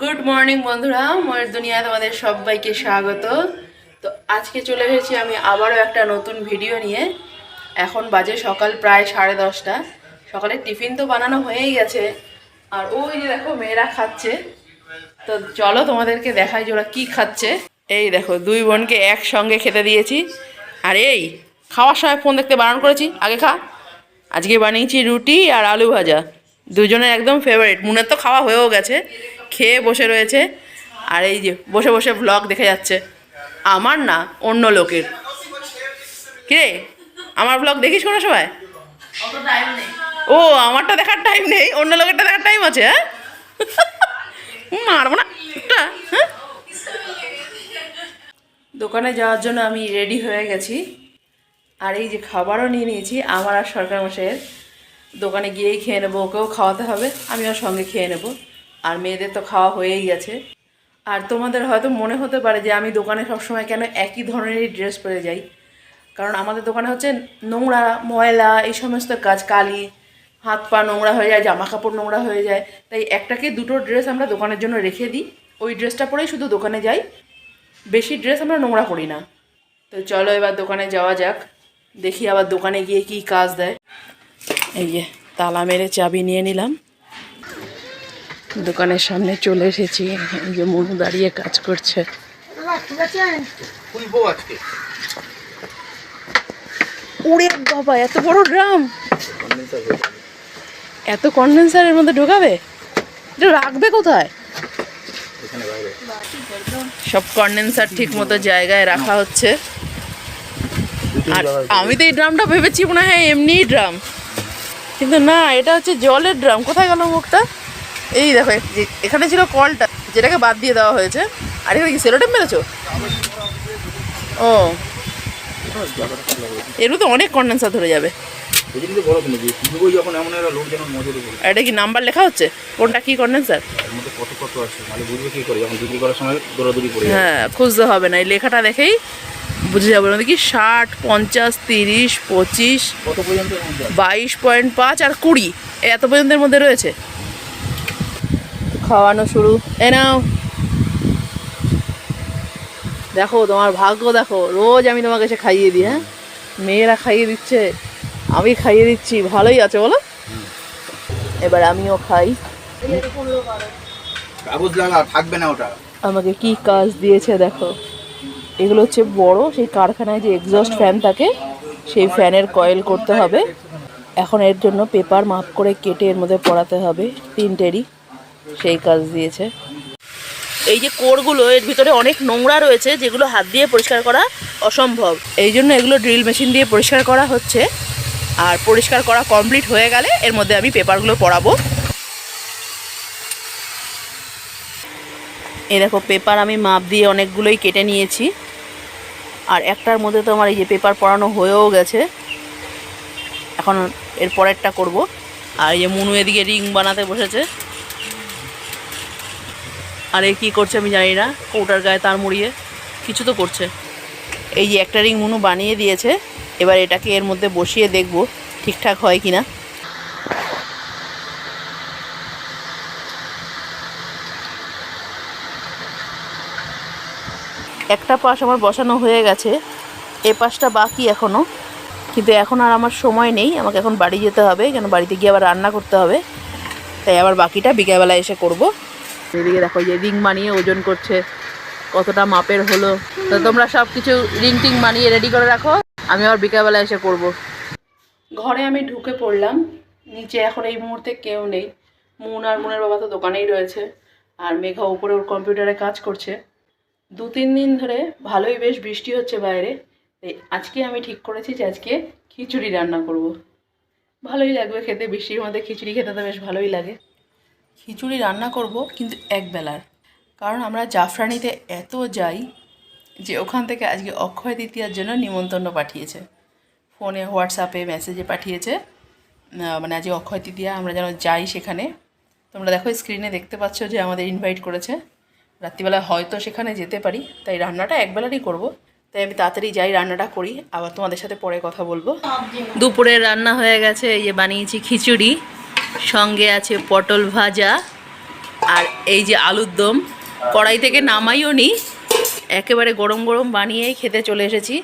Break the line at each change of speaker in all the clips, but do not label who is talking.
Good morning বন্ধুরা। ময়ের দুনিয়া তোমাদের সবাইকে স্বাগত। তো আজকে চলে এসেছি আমি আবারও একটা নতুন ভিডিও নিয়ে। এখন বাজে সকাল প্রায় সাড়ে দশটা। সকালে টিফিন তো বানানো হয়েই গেছে। আর ওই যে দেখো, মেয়েরা খাচ্ছে। তো চলো তোমাদেরকে দেখাই যে ওরা কী খাচ্ছে। এই দেখো, দুই বোনকে একসঙ্গে খেতে দিয়েছি। আর এই, খাওয়ার সময় ফোন দেখতে বারণ করেছি। আগে খা। আজকে বানিয়েছি রুটি আর আলু ভাজা। দুজনের একদম ফেভারিট মুনের তো খাওয়া হয়েও গেছে, খেয়ে বসে রয়েছে। আর এই যে, বসে বসে ব্লগ দেখে যাচ্ছে। আমার না, অন্য লোকের। কিরে আমার ব্লগ দেখিস কোনো সময়? ও, আমারটা দেখার টাইম নেই, অন্য লোকেরটা দেখার টাইম আছে হ্যাঁ? মারবো না হ্যাঁ? দোকানে যাওয়ার জন্য আমি রেডি হয়ে গেছি। আর এই যে খাবারও নিয়ে নিয়েছি, আমার আর সরকার মশাইয়ের দোকানে গিয়েই খেয়ে নেব, ওকেও খাওয়াতে হবে, আমিও সঙ্গে খেয়ে নেব। আর মেয়েদের তো খাওয়া হয়েই গেছে আর তোমাদের হয়তো মনে হতে পারে যে আমি দোকানে সবসময় কেন একই ধরনেরই ড্রেস পরে যাই। কারণ আমাদের দোকানে হচ্ছে নোংরা, ময়লা, এই সমস্ত কাজ, কালি, হাত পা নোংরা হয়ে যায়, জামা কাপড় নোংরা হয়ে যায়। তাই একটাকে দুটো ড্রেস আমরা দোকানের জন্য রেখে দিই। ওই ড্রেসটা পরেই শুধু দোকানে যাই। বেশি ড্রেস আমরা নোংরা করি না। তো চলো এবার দোকানে যাওয়া যাক। দেখি আবার দোকানে গিয়ে কি কাজ দেয়। এই যে তালা মেরে চাবি নিয়ে নিলাম। দোকানের সামনে চলে এসেছি। এই যে মনু দাঁড়িয়ে কাজ করছে। উড়ে বাবা এত বড় ড্রাম! এত কন্ডেন্সারের মধ্যে ঢোকাবে? এটা রাখবে কোথায়? সব কন্ডেন্সার ঠিক মতো জায়গায় রাখা হচ্ছে। আর আমি তো এই ড্রামটা ভেবেছি মনে হয় এমনিই ড্রাম। কিন্তু না এটা হচ্ছে জলের ড্রাম। কোথায় গেল মুখটা? এই দেখো এখানে ছিল কলটা যেটাকে বাদ দিয়ে দেওয়া হয়েছে। আর এখানে কি সেলোটেপ মেরেছো? ও। এর তো অনেক কন্ডেন্সার ধরে যাবে। এটা কি নাম্বার লেখা হচ্ছে? কোনটা কি কন্ডেন্সার
মানে
হ্যাঁ খুঁজতে হবে না। এই লেখাটা দেখেই বুঝে যাবে না। কি ষাট পঞ্চাশ তিরিশ পঁচিশ? বাইশ পয়েন্ট পাঁচ আর কুড়ি। এত পর্যন্তের মধ্যে রয়েছে? খাওয়ানো শুরু। এ নাও। দেখো তোমার ভাগ্য দেখো। রোজ আমি তোমাকে এসে খাইয়ে দিই হ্যাঁ? মেয়েরা খাইয়ে দিচ্ছে আমি খাইয়ে দিচ্ছি। ভালোই আছে বলো? এবার আমিও খাই।
কাগজ লাগা থাকবে না ওটা।
আমাকে কি কাজ দিয়েছে দেখো। এগুলো হচ্ছে বড়, সেই কারখানায় যে এক্সস্ট ফ্যান থাকে, সেই ফ্যানের কয়েল করতে হবে। এখন এর জন্য পেপার মাপ করে কেটে এর মধ্যে পড়াতে হবে, তিনটেরই। সেই কাজ দিয়েছে। এই যে কোরগুলো, এর ভিতরে অনেক নোংরা রয়েছে, যেগুলো হাত দিয়ে পরিষ্কার করা অসম্ভব। এই জন্য এগুলো ড্রিল মেশিন দিয়ে পরিষ্কার করা হচ্ছে। আর পরিষ্কার করা কমপ্লিট হয়ে গেলে এর মধ্যে আমি পেপারগুলো পড়াবো। এই দেখো পেপার আমি মাপ দিয়ে অনেকগুলোই কেটে নিয়েছি। আর একটার মধ্যে তো আমার এই যে পেপার পড়ানো হয়েও গেছে। এখন এর পরেরটা করব। আর এই যে মুনু এদিকে রিং বানাতে বসেছে। আর এ কী করছে আমি জানি না, কৌটার গায়ে তার মুড়িয়ে। কিছু তো করছে। এই যে একটা রিং মুনু বানিয়ে দিয়েছে, এবার এটাকে এর মধ্যে বসিয়ে দেখব ঠিকঠাক হয় কি না একটা পাশ আমার বসানো হয়ে গেছে, এ পাশটা বাকি এখনও কিন্তু এখন আর আমার সময় নেই, আমাকে এখন বাড়ি যেতে হবে, কেন বাড়িতে গিয়ে আবার রান্না করতে হবে। তাই আবার বাকিটা বিকেলবেলা এসে করব। এদিকে দেখো যে রিং বানিয়ে ওজন করছে, কতটা মাপের হলো। তো তোমরা সব কিছু রিং টিং বানিয়ে রেডি করে রাখো, আমি আবার বিকেলবেলা এসে করব। ঘরে আমি ঢুকে পড়লাম, নিচে এখন এই মুহূর্তে কেউ নেই। মুন আর মুনের বাবা তো দোকানেই রয়েছে, আর মেঘা উপরে ওর কম্পিউটারে কাজ করছে। দু তিন দিন ধরে ভালোই বেশ বৃষ্টি হচ্ছে বাইরে। তাই আজকে আমি ঠিক করেছি যে আজকে খিচুড়ি রান্না করব। ভালোই লাগবে খেতে, বৃষ্টির মধ্যে খিচুড়ি খেতে তো বেশ ভালোই লাগে। খিচুড়ি রান্না করব কিন্তু এক বেলার কারণ আমরা জাফরানিতে এত যাই যে ওখান থেকে আজকে অক্ষয় তৃতীয়ার জন্য নিমন্ত্রণ পাঠিয়েছে। ফোনে, হোয়াটসঅ্যাপে, মেসেজে পাঠিয়েছে মানে আজকে অক্ষয় তৃতীয়া, আমরা যেন যাই সেখানে। তোমরা দেখো স্ক্রিনে দেখতে পাচ্ছ যে আমাদের ইনভাইট করেছে। রাত্রিবেলা হয়তো সেখানে যেতে পারি, তাই রান্নাটা একবেলারই করব। তাই আমি তাড়াতাড়ি যাই, রান্নাটা করি, আবার তোমাদের সাথে পরে কথা বলব। দুপুরে রান্না হয়ে গেছে, এই যে বানিয়েছি খিচুড়ি, সঙ্গে আছে পটল ভাজা, আর এই যে আলুর দম। কড়াই থেকে নামাইও নি, একেবারে গরম গরম বানিয়েই খেতে চলে এসেছি।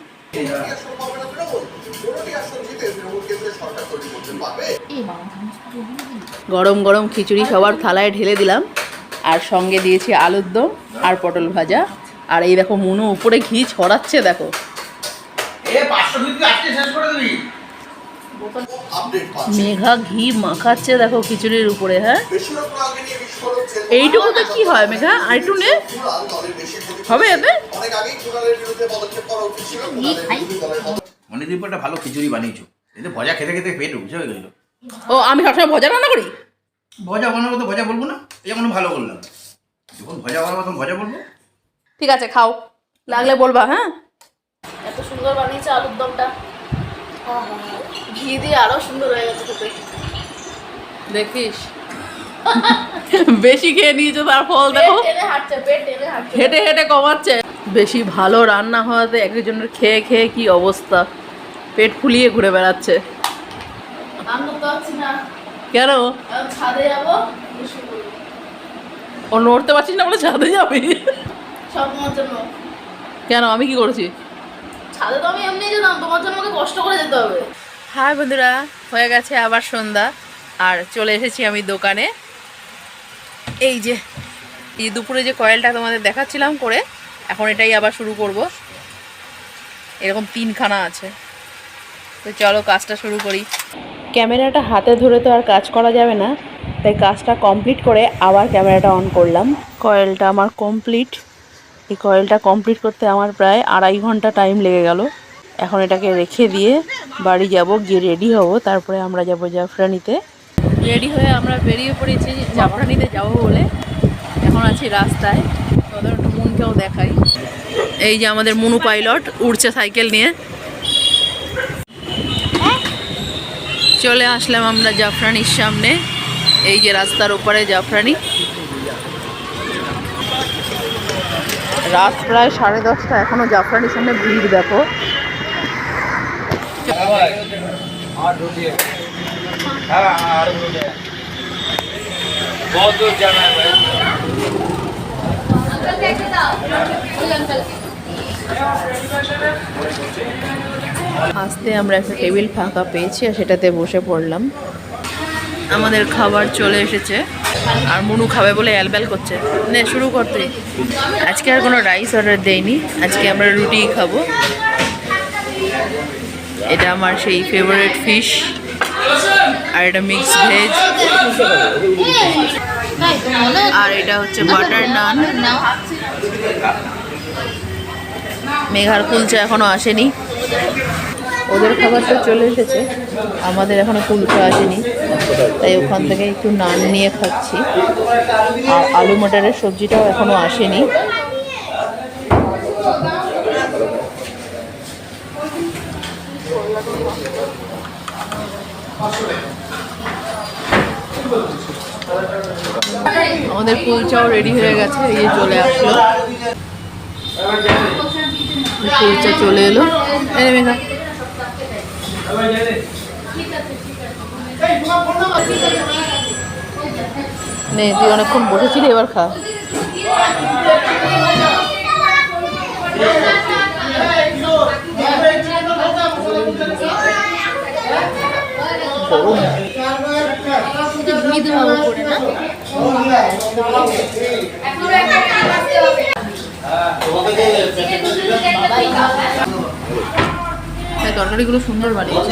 গরম গরম খিচুড়ি সবার থালায় ঢেলে দিলাম। আর সঙ্গে দিয়েছি আলুর দম আর পটল ভাজা। আর এই দেখো মুনু উপরে ঘি ছড়াচ্ছে দেখো। মেঘা ঘি মাখাচ্ছে দেখো খিচুড়ির উপরে হ্যাঁ? এইটুকুতে কি হয় মেঘা? আর একটু নে। হবে এতে?
অনেকদিন পর একটা ভালো খিচুড়ি বানিয়েছো। এতে ভজা খেতে খেতে পেট উঠছে হয়ে গেল।
ও আমি সবসময় ভজা রান্না করি?
ভজা বানাবো তো ভজা বলব না? এই যেমন ভালো করলাম যখন ভজা বানাবো তখন ভজা বলব?
ঠিক আছে খাও। লাগলে বলবা হ্যাঁ? এত সুন্দর বানিয়েছে আলুর দমটা। ঘি দিয়ে আরও সুন্দর হয়ে গেছে খেতে। দেখিস। বেশি খেয়ে নিয়েছো তার ফল দেখো। হেঁটে হেঁটে কমাচ্ছে। বেশি ভালো রান্না হওয়াতে একজনের খেয়ে খেয়ে কি অবস্থা। পেট ফুলিয়ে ঘুরে বেড়াচ্ছে। কেন?
ছাদে যাব
ও নড়তে পারছিস না বলে ছাদে যাবি?
সব তোমার জন্য।
কেন? আমি কি করেছি?
ছাদে তো আমি এমনি যেতাম তোমার জন্য আমাকে কষ্ট করে যেতে হবে।
হাই বন্ধুরা হয়ে গেছে আবার সন্ধ্যা আর চলে এসেছি আমি দোকানে। এই যে এই দুপুরে যে কয়েলটা তোমাদের দেখাচ্ছিলাম করে এখন এটাই আবার শুরু করব। এরকম তিনখানা আছে। তো চলো কাজটা শুরু করি। ক্যামেরাটা হাতে ধরে তো আর কাজ করা যাবে না, তাই কাজটা কমপ্লিট করে আবার ক্যামেরাটা অন করলাম। কয়েলটা আমার কমপ্লিট এই কয়েলটা কমপ্লিট করতে আমার প্রায় আড়াই ঘণ্টা টাইম লেগে গেল। এখন এটাকে রেখে দিয়ে বাড়ি যাব, গিয়ে রেডি হব। তারপরে আমরা যাব জাফরানিতে। রেডি হয়ে আমরা বেরিয়ে পড়েছি জাফরানিতে যাব বলে। এখন আছি রাস্তায়। তোদের মনকেও দেখাই। এই যে আমাদের মনু পাইলট, উড়ছে সাইকেল নিয়ে। চলে আসলাম আমরা জাফরানির সামনে এই যে রাস্তার উপরে জাফরানি রাত প্রায় সাড়ে দশটা এখনো জাফরানির সামনে ভিড় দেখো
बहुत दूर जाना है भाई
আসতে আমরা একটা টেবিল ফাঁকা পেয়েছি আর সেটাতে বসে পড়লাম। আমাদের খাবার চলে এসেছে। আর মনু খাবে বলে অ্যালব্যাল করছে। নে, শুরু করতে আজকে আর কোনো রাইস অর্ডার দেয়নি। আজকে আমরা রুটিই খাব। এটা আমার সেই ফেভারিট ফিশ আর এটা মিক্স ভেজ আর এটা হচ্ছে বাটার নান মেঘার কুলচা এখনও আসেনি। ওদের খাবার তো চলে এসেছে। আমাদের এখনও কুলচা আসেনি। তাই ওখান থেকে একটু নান নিয়ে খাচ্ছি। আর আলু মটরের সবজিটাও এখনও আসেনি। আমাদের কুলচাও রেডি হয়ে গেছে, এই চলে আসলো। কুলচা চলে এলো। এই নে মেঘা। নে তুই অনেকক্ষণ বসেছিলি এবার খা। গরম হ্যাঁ তরকারিগুলো সুন্দর বানিয়েছে।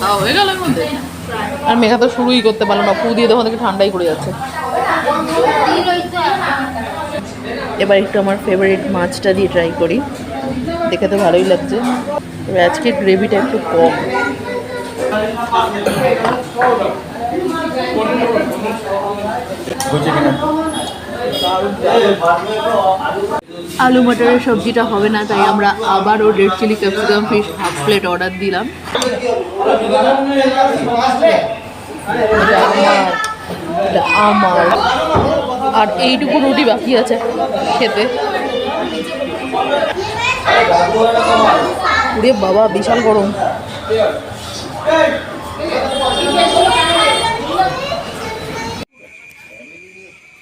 খাওয়া হয়ে গেল এর মধ্যে। আর মেঘা তো শুরুই করতে পারল না ফু দিয়ে তখন থেকে ঠান্ডাই করে যাচ্ছে। এবার একটু আমার ফেভারিট মাছটা দিয়ে ট্রাই করি। দেখে তো ভালোই লাগছে। তবে আজকে গ্রেভিটা একটু কম। আলু মটরের সবজিটা হবে না, তাই আমরা আবারও red chilli capsicum fish half plate order দিলাম। আমার। আর এইটুকু রুটি বাকি আছে খেতে। রে বাবা, বিশাল গরম।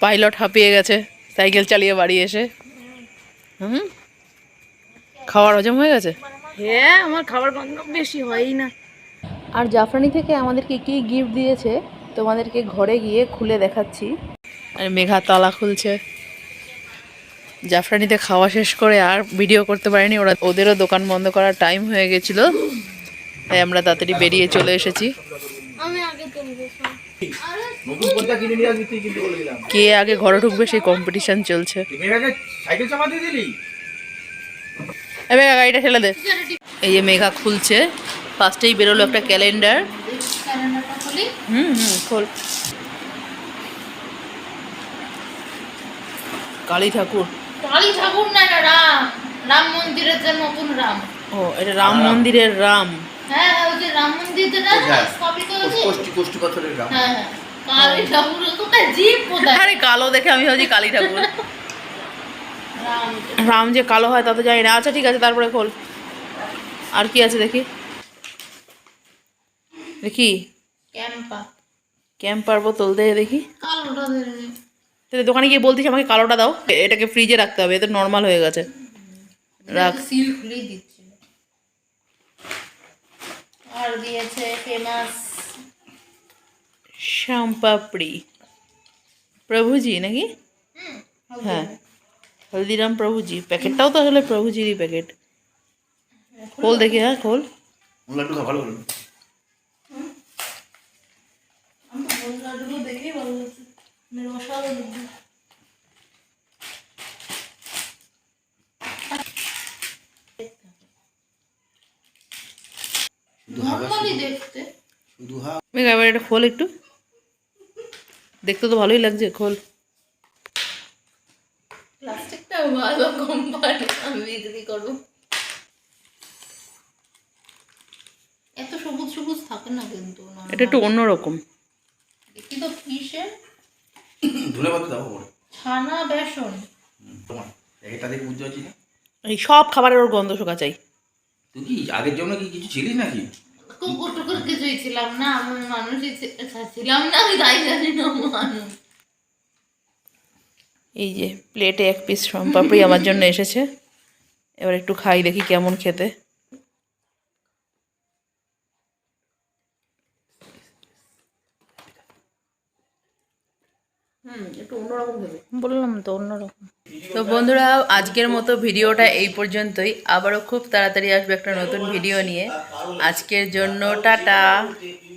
পাইলট হাঁপিয়ে গেছে, সাইকেল চালিয়ে বাড়ি এসে। হুম? খাওয়ার হজম হয়ে গেছে?
হ্যাঁ আমার খাবার গন্ধ বেশি হয়ই না।
আর জাফরানি থেকে আমাদেরকে কি গিফট দিয়েছে তোমাদেরকে ঘরে গিয়ে খুলে দেখাচ্ছি। আর মেঘা তালা খুলছে। জাফরানিতে খাওয়া শেষ করে আর ভিডিও করতে পারিনি। ওরা ওদেরও দোকান বন্ধ করার টাইম হয়ে গেছিল। তাই আমরা তাড়াতাড়ি বেরিয়ে চলে এসেছি
আমি আগে তুলবো
নতুন পর্দা কিনে নিয়ে আসবি তুই কিন্তু বলে দিলাম
কে আগে ঘরে ঢুকবে সেই কম্পিটিশন চলছে। মেঘা গাড়িটা ঠেলে দে। এই যে মেঘা খুলছে ফার্স্টেই বেরোলো একটা ক্যালেন্ডার হুম হুম খোল। কালী ঠাকুর।
কালী ঠাকুর না এটা রাম। রাম মন্দিরের যে নতুন রাম।
ও এটা রাম মন্দিরের রাম।
হ্যাঁ হ্যাঁ ওই যে রাম মন্দির যেটা। স্থাপিত হয়েছে?
কোষ্টি কোষ্টি পাথরের গ্রাম
হ্যাঁ হ্যাঁ।
আরে কালো দেখে আমি ভাবছি কালী ঠাকুর।
রাম
রাম যে কালো হয় তা তো জানি না। আচ্ছা ঠিক আছে তারপরে খোল। আর কি আছে দেখি? দেখি?
ক্যাম্পা।
ক্যাম্পার বোতল দে দেখি।
কালোটা দে।
তাহলে দোকানে গিয়ে বলতিস আমাকে কালোটা দাও। এটাকে ফ্রিজে রাখতে হবে এটা নর্মাল হয়ে গেছে। রাখ।
সিল খুলেই দিচ্ছিল আর দিয়েছে ফেমাস
শ্যামপাপড়ি প্রভুজি নাকি? হ্যাঁ। হলদিরাম। প্রভুজি। প্যাকেটটাও তো আসলে প্রভুজিরই প্যাকেট। খোল দেখি হ্যাঁ খোল।
মানে
মেঘা এবার এটা খোল একটু। দেখতে তো ভালোই লাগছে খোল
প্লাস্টিকটা ভালো কোম্পানি আমি বিক্রি করব? এত সবুজ সবুজ থাকে না কিন্তু
এটা একটু অন্যরকম।
দেখি তো কিসের?
ধুলে পাতা দাও পরে
ছানা বেসন।
তোমার এটা দেখে বুঝতে পারছি না।
এই সব খাবারের ওর গন্ধ শোকা চাই
তুই কি আগের জন্য কি কিছু ছিলিস নাকি?
কুকুর টুকুর কিছুই ছিলাম না আমি মানুষই ছিলাম না আমি তাই জানি না মানুষ।
এই যে প্লেটে এক পিস পাপড়ি আমার জন্য এসেছে। এবার একটু খাই দেখি কেমন খেতে। বললাম তো অন্যরকম। তো বন্ধুরা, আজকের মতো ভিডিওটা এই পর্যন্তই। আবারও খুব তাড়াতাড়ি আসবে একটা নতুন ভিডিও নিয়ে। আজকের জন্য টাটা।